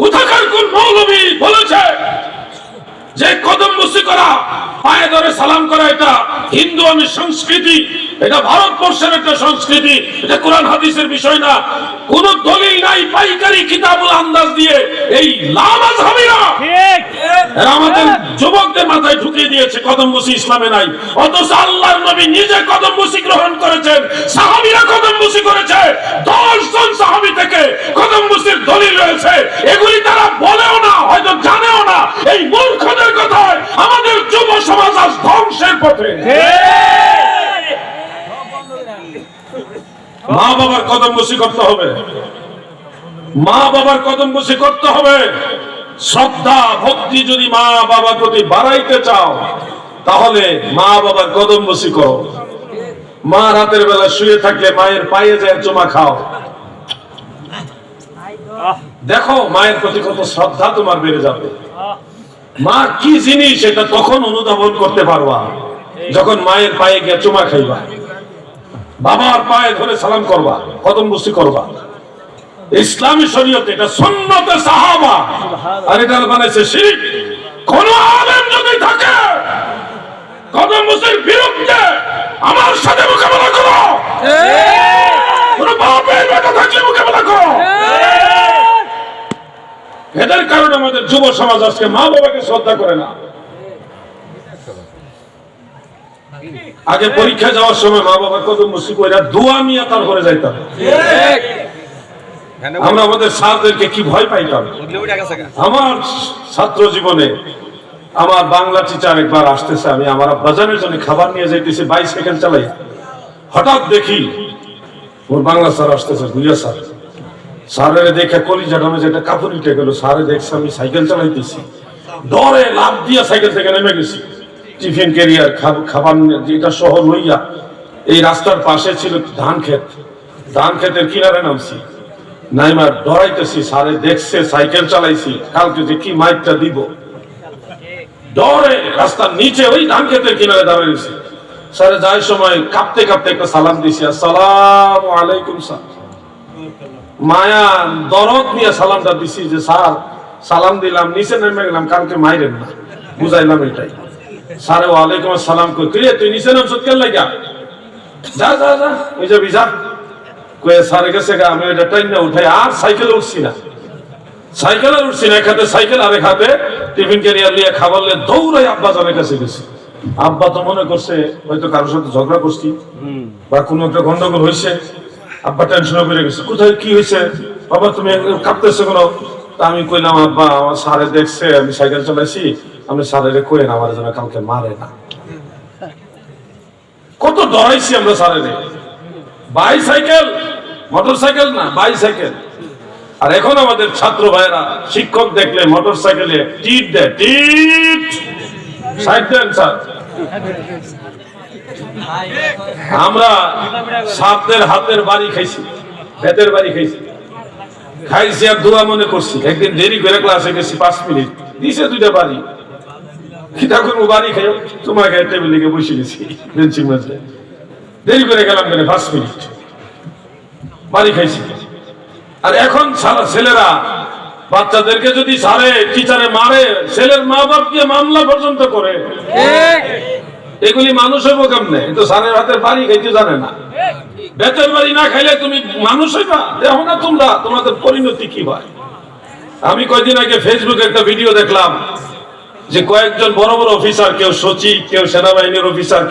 কোথাকার কোন মৌলবী বলেছে যে কদম বসি করা, পায়ে ধরে সালাম করা এটা হিন্দু আমি সংস্কৃতি, এটা ভারতবর্ষের একটা সংস্কৃতি, এটা কোরআন হাদিসের বিষয় না। কোন দলিল নাই, পাইকারি কিতাবুল আন্দাজ দিয়ে এই লামাজ হাবিরা আমাদের যুবকদের মাথায় ঢুকিয়ে দিয়েছে কদম বসি ইসলামে নাই। অথচ আল্লাহর নবী নিজে কদম বসি গ্রহণ করেছেন, সাহাবীরা কদম বসি করেছে, দশ জন সাহাবী থেকে কদম বসির দলিল রয়েছে। এগুলি তারা বলেও না, হয়তো জানেও না। এই মূর্খদের কথায় আমাদের যুব সমাজ আজ ধ্বংসের পথে। মা বাবার কদম বসি করতে হবে। মা বাবার কদম বসি করতে হবে। শ্রদ্ধা, ভক্তি যদি মা বাবার প্রতি বাড়াইতে চাও, তাহলে মা বাবার কদম বসি করো। মা রাতের বেলা শুয়ে থাকলে মায়ের পায়ে যায় চুমা খাও। দেখো, মায়ের প্রতি কত শ্রদ্ধা তোমার বেড়ে যাবে। মা কি জিনিস এটা তখন অনুধাবন করতে পারবা, যখন মায়ের পায়ে গিয়ে চুমা খাইবা। বাবার পায়ে ধরে সালাম করবা, কদম বসি করবা। ইসলামী শরীয়তে এটা সুন্নতে সাহাবা। আর এটা বানাইছে শিরিক। কোন আলেম যদি থাকে কদম বসির বিরুদ্ধে আমার সাথে মোকাবেলা করো। কোন বাপের বেটা থাকলে মোকাবেলা করো। এদের কারণে আমাদের যুব সমাজ আজকে মা বাবাকে শ্রদ্ধা করে না। আগে পরীক্ষা যাওয়ার সময় মা বাবার কদম মুসি কইরা দোয়া নিয়ে তারপরে যাইতাম। আমরা আমাদের স্যারদেরকে কি ভয় পাইতাম আমার ছাত্র জীবনে আমার বাংলা টিচার একবার আসতেছে আমি আমার বাজারের জন্য খাবার নিয়ে যাইতেছি বাইসাইকেল চালাই। হঠাৎ দেখি ওর বাংলা স্যার আসতেছে গুইয়া স্যার স্যারের দেখে কলিজা নামে যেটা কাপড় উঠে গেল স্যারে দেখছে আমি সাইকেল চালাইতেছি। ডরে লাভ দিয়ে সাইকেল থেকে নেমে গেছি। টিফিন ক্যারিয়ার খাবার নিয়ে- যেটা শহর লইয়া এই রাস্তার পাশে ছিল ধান ক্ষেত ধান ক্ষেতের কিনারে নামছি। নাইমার ডরাইতেছি স্যারে দেখছে, সাইকেল চালাইছি, কালকে যে কি মাইকটা দিব। ডরে রাস্তার নিচে ওই ধান ক্ষেতের কিনারে দাঁড়িয়েছি স্যারে যাই সময় কাঁপতে কাঁপতে একটা সালাম দিছি, আসসালাম আলাইকুম, স্যার। মায়া দরদ নিয়ে সালামটা দিছি যে, স্যার, সালাম দিলাম, নিচে নেমে গেলাম, কালকে মাইরেন না। বুঝাইলাম এটাই। স্যারে ওয়ালাইকুম আসসালাম, কই তুই নিচে নাম সত্যি লাগা যা যা যা, ওই যাবি যা আমি না আর সাইকেলে উঠছি না। উঠছি না এক সাইকেল আরেক হাতে টিফিন নিয়ে খাবার নিয়ে দৌড়াই আব্বা আব্বা তো মনে করছে কারোর সাথে ঝগড়া করছি গন্ডগোল হয়েছে। আব্বা টেনশনে পড়ে গেছে, কোথায়, কি হয়েছে? বাবা, তুমি কাঁপতেছো কেন? আমি কইলাম, আব্বা, আমার স্যারে দেখছে, আমি সাইকেল চালাইছি, আমি স্যারের কইেন আমার যেন কাউকে মারে না। কত ডরাইছি আমরা স্যারের। বাইসাইকেল মোটর সাইকেল না, বাইসাইকেল। আর এখন আমাদের ছাত্র ভাইরা শিক্ষক দেখলে মোটর সাইকেলে টিট দেয়, টিট। সাইড দেন, স্যার। আমরা সাপদের হাতের বাড়ি খাইছি বেতের বাড়ি খাইছি। খাইছি আর দোয়া মনে করছি, একদিন দেরি করে ক্লাসে গেছি, পাঁচ মিনিট। দিছে দুইটা বাড়ি। খিদা করব বাড়ি খাই তোমাকে টেবিল বসে গেছি বেঞ্চিং মাঝে। দেরি করে গেলাম কেন? পাঁচ মিনিট। বাড়ি খাইছি। আর এখন সারা ছেলেরা বাচ্চাদেরকে যদি সারে টিচারে মারে ছেলের মা বাপ দিয়ে মামলা পর্যন্ত করে। এগুলি মানুষ হইব কেমনে? এ তো সারের হাতে বাড়ি খাইতে জানে না। বেতের বাড়ি না খাইলে তুমি মানুষ হইবা? দেখো না তোমরা তোমাদের পরিণতি কি হয়? আমি কয়দিন আগে ফেসবুকে একটা ভিডিও দেখলাম যে কয়েকজন বড় বড় অফিসার কেউ সচিব কেউ সেনাবাহিনীর অফিসার